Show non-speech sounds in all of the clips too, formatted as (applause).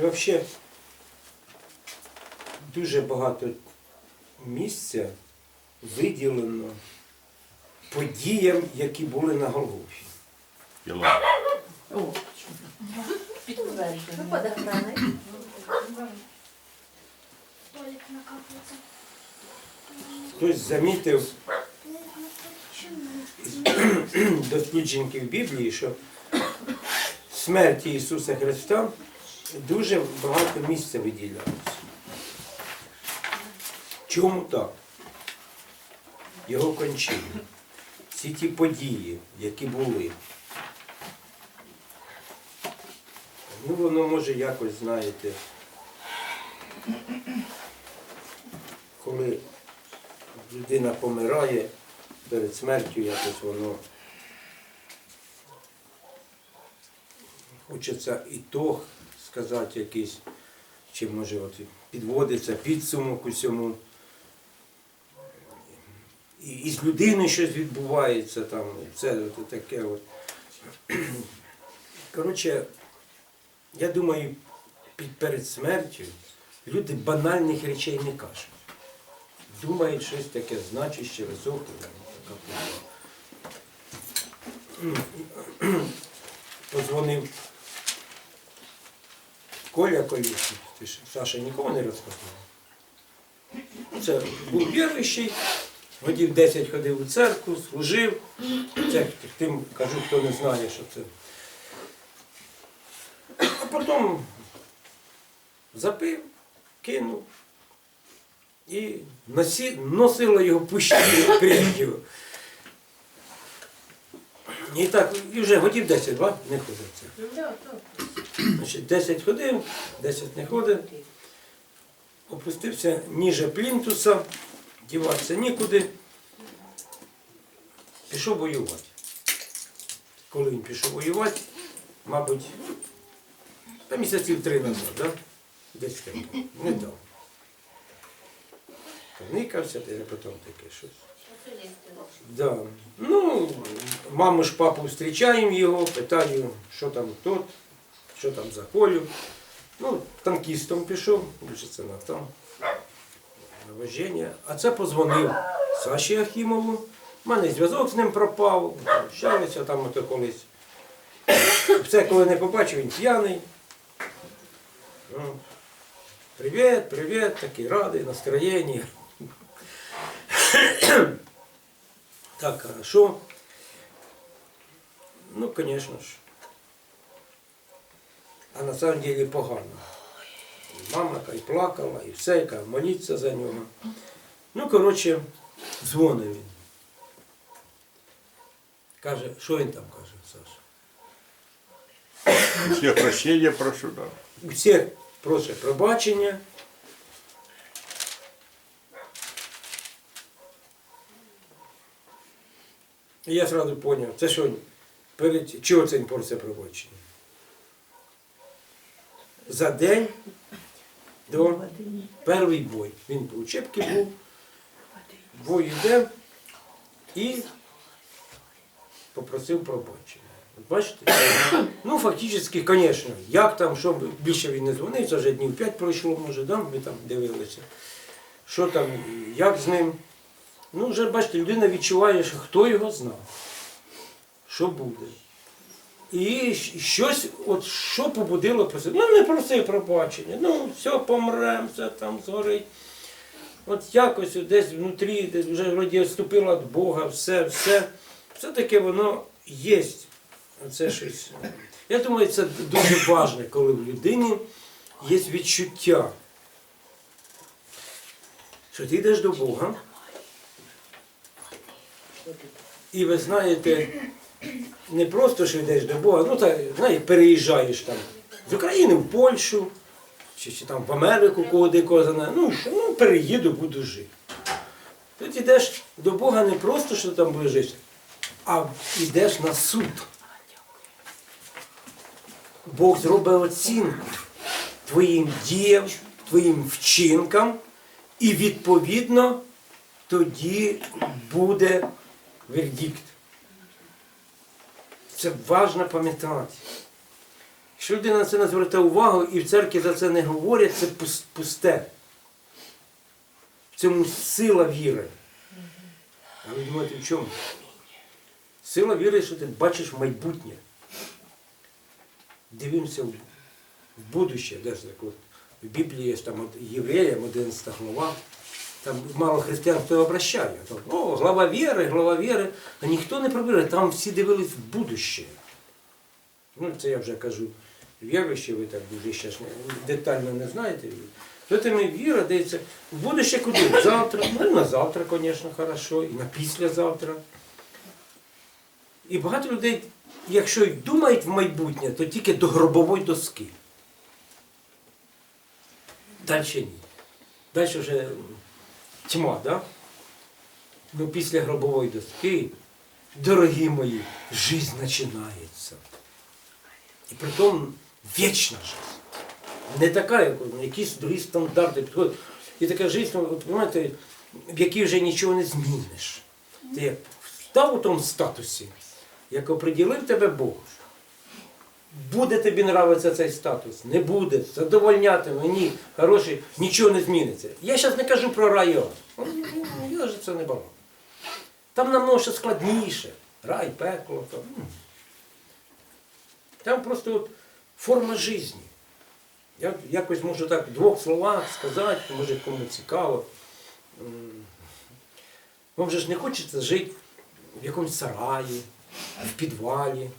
Взагалі дуже багато місця виділено подіям, які були на Голгофі. О. Толік накапується. Хтось замітив (clears throat) дослідженків Біблії, що смерті Ісуса Христа дуже багато місця виділялося. Чому так? Його кончини, всі ті події, які були. Ну, воно може якось, знаєте, коли людина помирає перед смертю, якось воно хочеться ітог сказати якийсь, чи може от підводиться підсумок усьому. І, і з людиною щось відбувається там, це от таке от. (clears throat) Коротше, я думаю, під, перед смертю люди банальних речей не кажуть думають щось таке значуще, високе. там. (clears throat) Позвонив Коля ж Саша нікому не розказував. Це був віруючий, годів 10 ходив у церкву, служив. Це тим кажу, хто не знає, що це. А потім запив, кинув і носі, носило його пущі криків. І так, і вже годів 10, два не ходив це. Да, так. Значить, 10 ходив, 10 не ходив. Опустився ніже плінтуса, діватися нікуди. Пішов воювати. Коли він пішов воювати, мабуть, та місяців три назад, да? десь так, недавно. Никався, та я потім таке щось. Да. Ну, маму ж папу зустрічаємо його, питаю, що там тут, що там за Колю. Ну, танкістом пішов, більше це на там. На вождення. А це позвонив Саші Ахімову. У мене зв'язок з ним пропав, общалися там ото колись. Все, коли не побачив, він п'яний. Ну, Привіт, привіт, такий радий, настроєння. Так, хорошо. Ну, конечно ж. А на самом деле погано. Мама і плакала, і все, яка моліться за нього. Ну, коротше, дзвонив він. Каже, що він там каже, Саша? Все прощення прошу, да. Всіх просить пробачення. І я одразу зрозумів, це що, перед чого це він просить пробачення? За день до перший бой. Він у Чепки був, бой йде і попросив пробачення. Бачите? Ну, фактично, звісно, як там, що більше він не дзвонив, це вже днів 5 пройшло, може, да? ми там дивилися. Що там, як з ним. Ну, вже бачите, людина відчуває, що хто його знав, що буде. І щось, от що побудило просити. Ну, не просив пробачення, ну, все, помрем, все там згорить. От якось десь внутрі, десь вже вроді відступила від Бога, все, все. Все-таки воно є. Це щось. Я думаю, це дуже важливо, коли в людині є відчуття, що ти йдеш до Бога. І ви знаєте, не просто що йдеш до Бога, ну так, знаєте, переїжджаєш там з України в Польщу, чи, чи там в Америку кого декого знає. Ну, ну переїду, буду жити. Тут йдеш до Бога не просто, що там будеш жити, а йдеш на суд. Бог зробить оцінку твоїм діям, твоїм вчинкам, і відповідно тоді буде вердикт. Це важливо пам'ятати, Якщо людина на це не звертає увагу і в церкві за це не говорять, це пусте. В цьому сила віри. А ви думаєте, в чому? Сила віри, що ти бачиш майбутнє. Дивимося в, в будуще. Де ж так от, в Біблії є там Євреям, 11 глава. Там мало християн хто обращає. Там, О, глава віри, глава віри. А ніхто не пробирає. Там всі дивились в будуще. Ну, це я вже кажу віруючі, ви так дуже ще детально не знаєте. Тому віра дається в будуще куди? Завтра. Ну, і на завтра, звісно, хорошо, і на післязавтра. І багато людей, якщо й думають в майбутнє, то тільки до гробової доски. Далі ні. Далі вже тьма, да? Ну, після гробової доски, дорогі мої, жизнь починається. І при тому вічна життя. Не така, як якісь другі стандарти підходять. І така життя, от, розумієте, в якій вже нічого не зміниш. Ти як став у тому статусі, як оприділив тебе Бог. Буде тобі нравитися цей статус, не буде, задовольнятиме, ні, хороший, нічого не зміниться. Я зараз не кажу про район. Я ж це не багато. Там намного ще складніше. Рай, пекло. Там, там просто от форма життя. Я якось можу так двох словах сказати, може кому цікаво. Вам же ж не хочеться жити в якомусь сараї, в підвалі.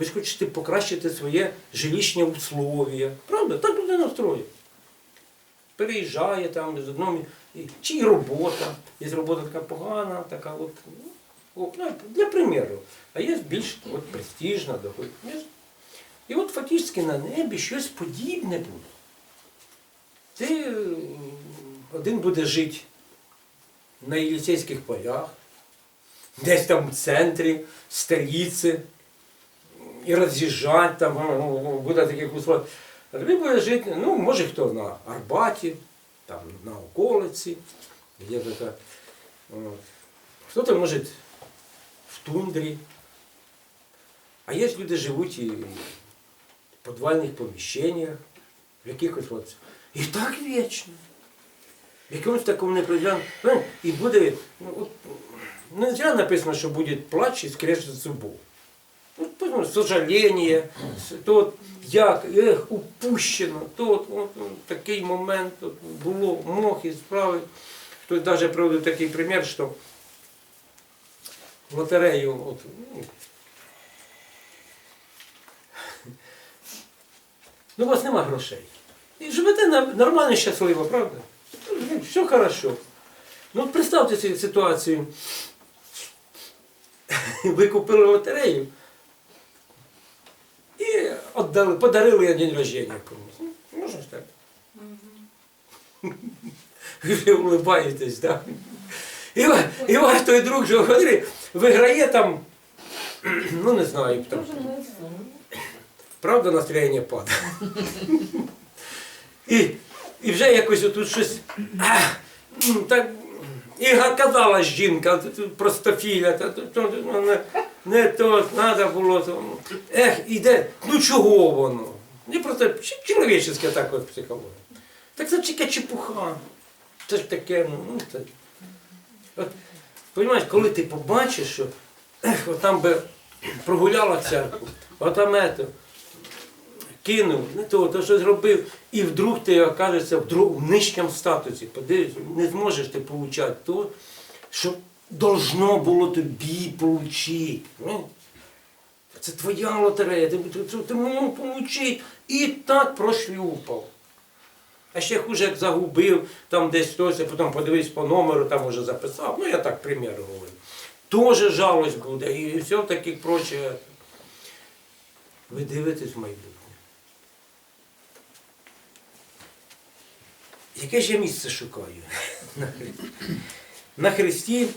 Ви ж хочете покращити своє жилищне условия. Правда? Так людина строїть. Переїжджає там з одного. Чи і робота. Є робота така погана, така от. ну, ну, для примеру. А є більш от, престижна, доходить. І от фактично на небі щось подібне буде. Ти е, один буде жити на Єлісейських полях, десь там в центрі, столиці, і роз'їжджати там, ну, буде таких условиях. А тобі буде жити, ну, може хто на Арбаті, там, на околиці, є така. От. Хто-то може в тундрі. А є ж люди живуть і в підвальних поміщеннях, в якихось от. І так вічно. В якомусь такому неприємному. Ну, і буде. Ну, от, не зря написано, що буде плач і скрежет зубов. Вот, понимаешь, то як, ех, упущено, то от, от, от такий момент от, було, мог і справи. Хтось навіть приводив такий примір, що лотерею, от, ну, ну, у вас нема грошей. І живете нормально, щасливо, правда? Ну, Все хорошо. Ну, представте собі ситуацію. (laughs) Ви купили лотерею отдали, подарили на день рождения комусь. Ну, Можна ж так? Ви вже улибаєтесь, так? І, і ваш той друг же говорить, виграє там, (clears throat) ну не знаю, там, правда настроєння падає. І, і вже якось отут щось. а, (clears throat) ну, так, і казала жінка, простофіля, та, то, ну, не, не то, треба було. То, ех, іде, ну чого воно? Не просто ч- чоловічеська так от психологія. Так це тільки чепуха. Це ж таке, ну, ну це. От, Понимаєш, коли ти побачиш, що ех, от там би прогуляла церкву, а там ето, кинув, не то, то що зробив, і вдруг ти окажешся в, нижчому статусі. Подивись, не зможеш ти получати то, що должно було тобі. Ну, це твоя лотерея, ти, ти, ти, мав получити. І так прошлюпав. А ще хуже, як загубив, там десь хтось, а потім подивись по номеру, там уже записав. Ну, я так примір говорю. Тоже жалость буде і все таке проче. Ви дивитесь в майбутнє. Яке ж я місце шукаю на Христі? На Христі,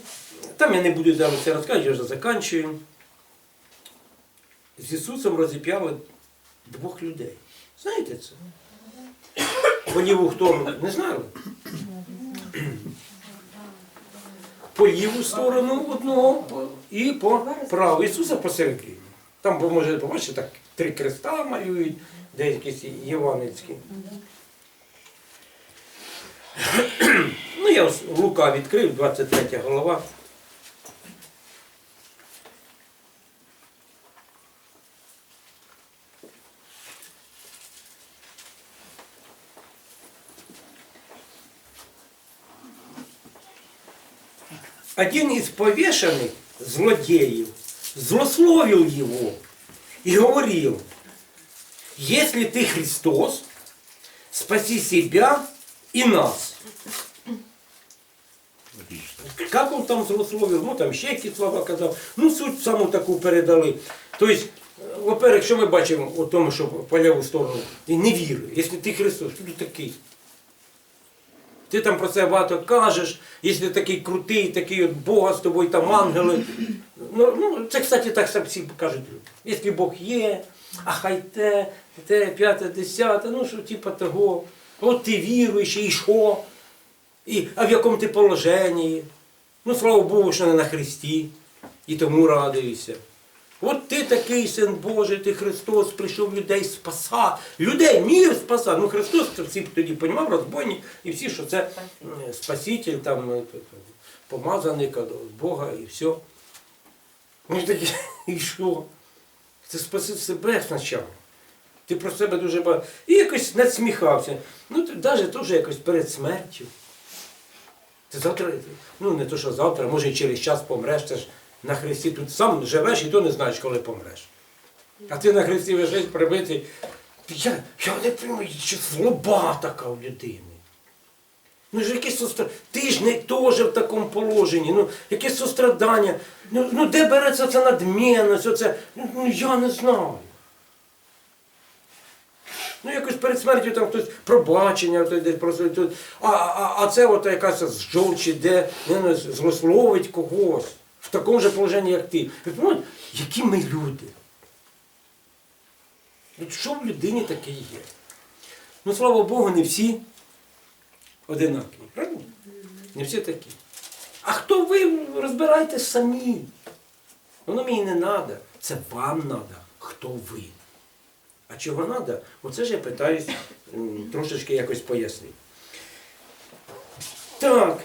там я не буду зараз це розказувати, я вже заканчую. З Ісусом розіп'яли двох людей. Знаєте це? По сторону не знали? По ліву сторону одного і по праву. Ісуса посередині. Там ви можете побачити, так три креста малюють, де якісь євангельські. Ну, я ось Лука відкрив, 23 голова. Один из повешенных злодеев злословил его и говорил, если ты Христос, спаси себя и нас. Как он там злословив, ну там ще якісь слова казав, ну суть саму таку передали. Тобто, е, во-первых, що ми бачимо у тому, що по ліву сторону, ти не віри. Якщо ти Христос, хто ти такий? Ти там про це багато кажеш, якщо ти такий крутий, такий от Бога з тобою, там ангели. Ну, ну це, кстати, так всі кажуть. Якщо Бог є, а хай те, те, п'яте, десяте, ну що типа того. От ти віруєш, і що? І, а в якому ти положенні? Ну, слава Богу, що не на Христі. І тому радуюся. От ти такий син Божий, ти Христос прийшов людей спасати. Людей, мір спасати. Ну Христос це всі тоді понімав, розбойник, і всі, що це Спаситель, там, е, помазаник Бога і все. Ну і такі, (laughs) і що? Ти спаси себе спочатку. Ти про себе дуже багато. І якось надсміхався. Ну, навіть теж якось перед смертю. Ти завтра, ну не то, що завтра, може і через час помреш, це ж на Христі тут сам живеш і то не знаєш, коли помреш. А ти на Христі лежиш прибитий. Я, я не розумію, що злоба така у людини. Ну ж якесь состра... Ти ж не теж в такому положенні, ну якесь сострадання. Ну, ну де береться ця надмінність, оце, ну, ну я не знаю. Ну, якось перед смертю там хтось пробачення, то десь просто. А, а, а це от якась з жовчі, де не, злословить когось в такому же положенні, як ти. Які ми люди? Ну, що в людині таке є? Ну, слава Богу, не всі одинакові. Правильно? Не всі такі. А хто ви розбирайтесь самі? Воно мені не треба. Це вам треба. Хто ви? А чого треба? Оце ж я питаюсь трошечки якось пояснити. Так.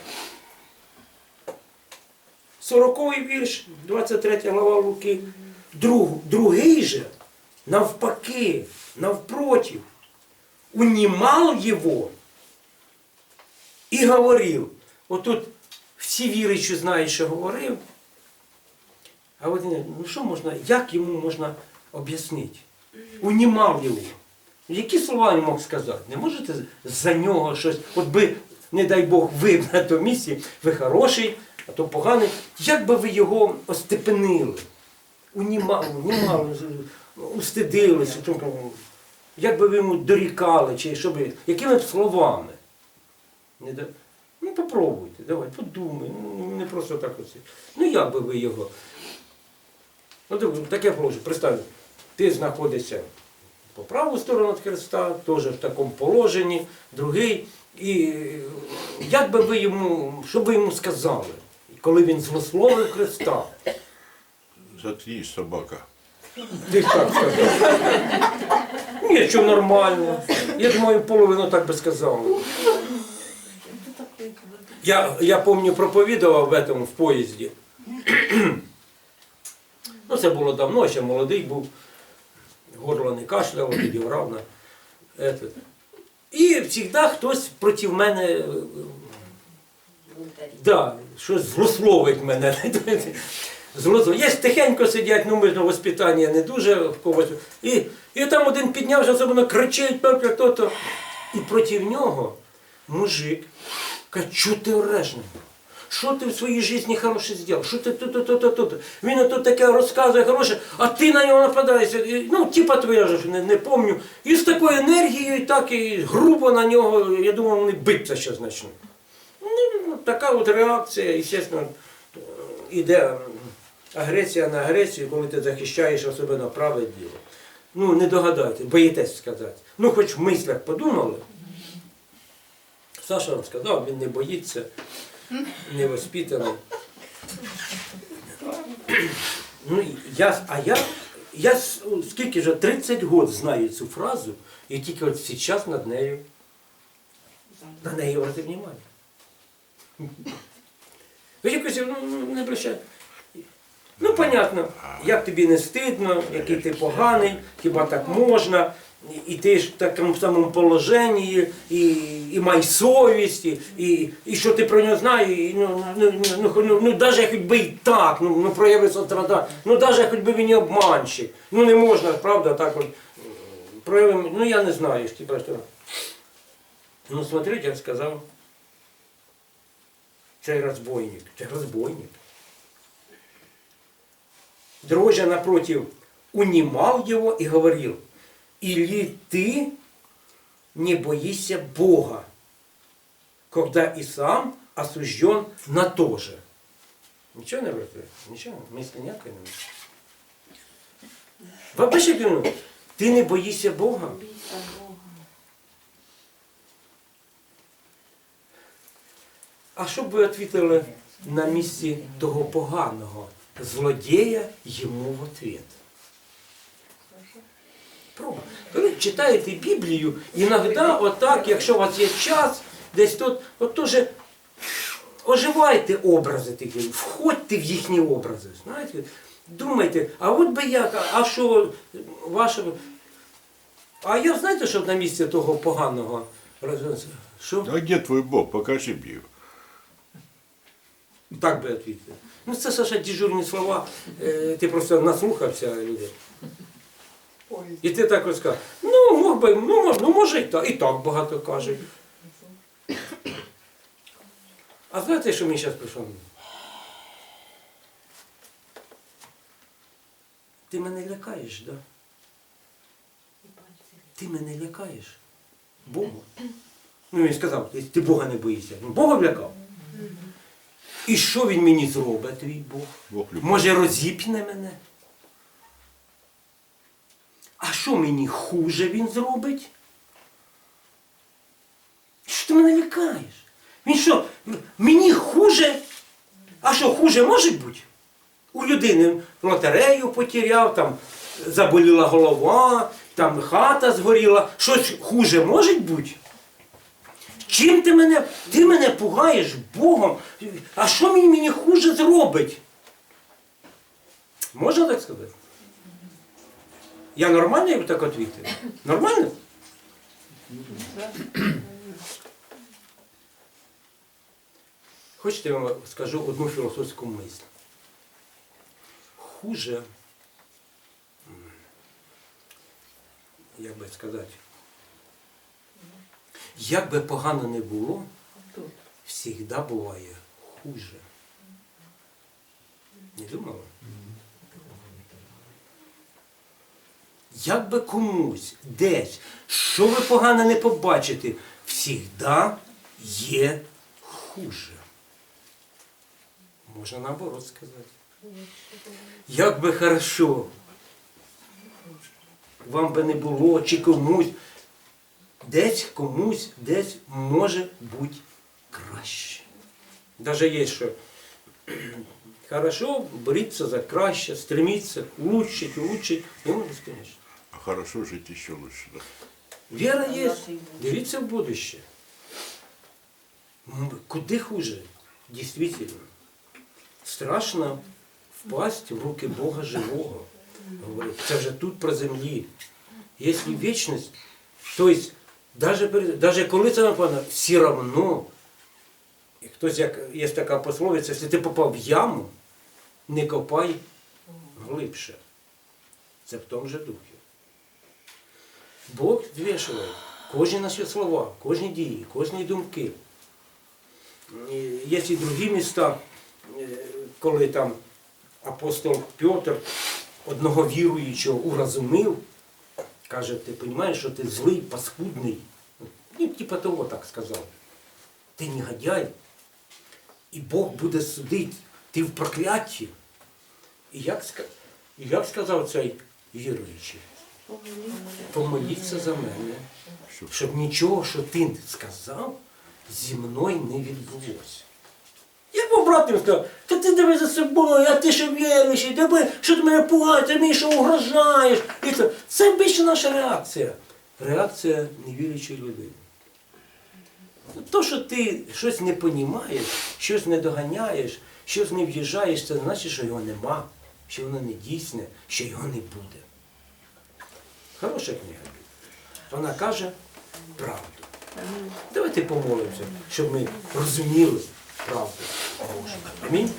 Сороковий вірш, 23 глава Луки. Друг, другий же, навпаки, навпротив, унімав його і говорив. Отут всі віруючі знають, що говорив. А от ну що можна, як йому можна об'яснити? Унімав його. Які слова він мог сказати? Не можете за нього щось, от би, не дай Бог, ви на тому місці, ви хороший, а то поганий. Як би ви його остепенили? Унімали, унімали, устидилися. Як би ви йому дорікали, чи що би, якими б словами? Не да... Ну, попробуйте, давай, подумай. Ну, не просто так оце. Ну як би ви його? Ну, диви, таке положення. Представте, ти знаходишся по праву сторону від Христа, теж в такому положенні, другий. І як би ви йому, що би йому сказали, коли він злословив Христа? Заткнись, собака. Ти ж так сказав. Ні, що нормально. Я думаю, половину так би сказали. Я, я помню, проповідував в этом в поїзді. (clears throat) ну, це було давно, ще молодий був. Горло не кашляв, тоді на этот. І завжди хтось проти мене е, Да, щось злословить мене. Злословить. Є тихенько сидять, ну ми ж на воспитанні не дуже в когось. І, і там один піднявся, особливо кричить, хто-то. І проти нього мужик каже, що ти ореш? Що ти в своїй житті хороше зробив? Що ти тут, тут, тут, тут? Він тут таке розказує хороше, а ти на нього нападаєш. Ну, типа твоя ж не, не помню. І з такою енергією, і так і грубо на нього, я думав, вони битися ще значно. Ну, така от реакція, звісно, іде агресія на агресію, коли ти захищаєш особливо праве діло. Ну, не догадайте, боїтесь сказати. Ну, хоч в мислях подумали. Саша вам сказав, він не боїться, не воспитаний. Ну, я, а я я скільки вже 30 років знаю цю фразу, і тільки от зараз над нею, на неї обрати увагу. Ви якось ну, ну, не обращайте. Ну, понятно, як тобі не стидно, який ти поганий, хіба так можна, і, і ти ж в такому самому положенні, і, і май совість, і, і, і що ти про нього знаєш, і, ну, ну, ну, ну, ну, ну, навіть хоч би і так, ну, ну прояви сострадання, ну навіть хоч би він і обманщик. Ну не можна, правда, так от прояви, ну я не знаю, типа що. Ну, смотрите, як сказав цей розбойник. Це розбойник. Дрожа напротив унимал его и говорил, или ты не боишься Бога, когда и сам осужден на то же. Ничего не вертає? Нічого, мислі ніякої немає. Вообще, ну, ти не боїшся Бога? Бога. А що б ви відповіли на місці того поганого злодія йому в ответ? Пробуй. Коли читаєте Біблію, іноді отак, якщо у вас є час, десь тут, от теж оживайте образи такі, входьте в їхні образи. Знаєте? Думайте, а от би як, а- що ваше. А я знаєте, що на місці того поганого що? А где твой Бог? Покажи его. Так би відповідати. Ну це Саша дежурні слова. Е, Ти просто наслухався людей. І ти так ось сказав, ну мог би, ну, мож- ну може і так, і так багато кажуть. А знаєте, що мені зараз прийшло? Ти мене лякаєш, да? Ти мене лякаєш. Богу. Ну він сказав, ти- ти Бога не боїшся. Ну, Бога лякав. І що він мені зробить, твій Бог? Бог. Може розіпне мене? А що мені хуже він зробить? Що ти мене лякаєш? Він що, мені хуже? А що, хуже може бути? У людини лотерею потеряв, там заболіла голова, там хата згоріла. Щось хуже може бути? Чим ти мене, ти мене пугаєш Богом? А що він мені хуже зробить? Можна так сказати? Я нормально йому так відповідаю? Нормально? Хочете, я вам скажу одну філософську мисль. Хуже, як би сказати, як би погано не було, завжди буває хуже. Не думала? Як би комусь, десь, що ви погано не побачите, завжди є хуже. Можна наоборот сказати. Як би хорошо вам би не було, чи комусь, десь комусь, десь може бути краще. Даже є, що (clears throat) хорошо боріться за краще, стремиться улучшить, улучшить, йому безконечно. Хорошо жить еще лучше. Да? Віра є. Дивіться в будуще. М, Куди хуже? Дійсно. Страшно впасть в руки Бога живого. Говорить, це вже тут про землі. Якщо вічність, тобто, даже, перед- даже коли це напевно, все равно, і хтось як є така пословиця, якщо ти попав в яму, не копай глибше. Це в тому же духі. Бог взвішує кожні наші слова, кожні дії, кожні думки. Є і другі міста, е, коли там апостол Петр одного віруючого уразумив, каже, ти розумієш, що ти злий, паскудний. Ну, типа того так сказав. Ти негодяй, і Бог буде судити, ти в прокляті. І як, і як сказав цей віруючий? Помоліться за мене, Щоб нічого, що ти сказав, зі мною не відбулося. Як Бог побратим сказав, та ти диви за собою, а ти ще віруючий, диви, що ти мене пугаєш, ти мені що угрожаєш. І це, це більше наша реакція. Реакція невіруючої людини. То, що ти щось не понімаєш, щось не доганяєш, щось не в'їжджаєш, це значить, що його нема, що воно не дійсне, що його не буде. Хороша книга. Вона каже правду. Давайте помолимося, щоб ми розуміли правду Божу. Амінь.